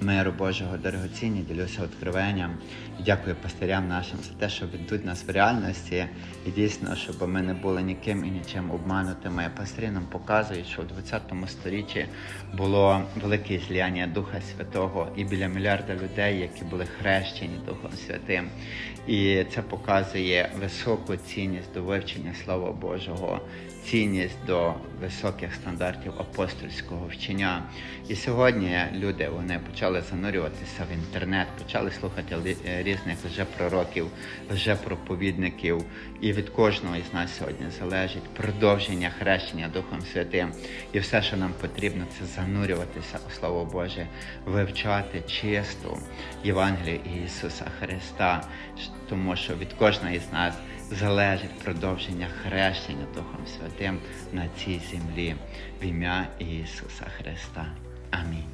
миру Божого дорогоцінні, ділюся откровенням. І дякую пастирям нашим за те, що ведуть нас в реальності. І дійсно, щоб ми не були ніким і нічим обманутими. Пастирі нам показують, що в 20 столітті було велике зліяння Духа Святого і біля мільярда людей, які були хрещені Духом Святим. І це показує високу цінність до вивчення Слова Божого, цінність до високих стандартів апостольського вчення. І сьогодні люди вони почали занурюватися в інтернет, почали слухати е, різних лжепророків, лжепроповідників. І від кожного із нас сьогодні залежить продовження хрещення Духом Святим. І все, що нам потрібно, це занурюватися у Слово Боже, вивчати чисту Євангелію Ісуса Христа, тому що від кожного із нас залежить продовження хрещення Духом Святим на цій землі в ім'я Ісуса Христа. Амінь.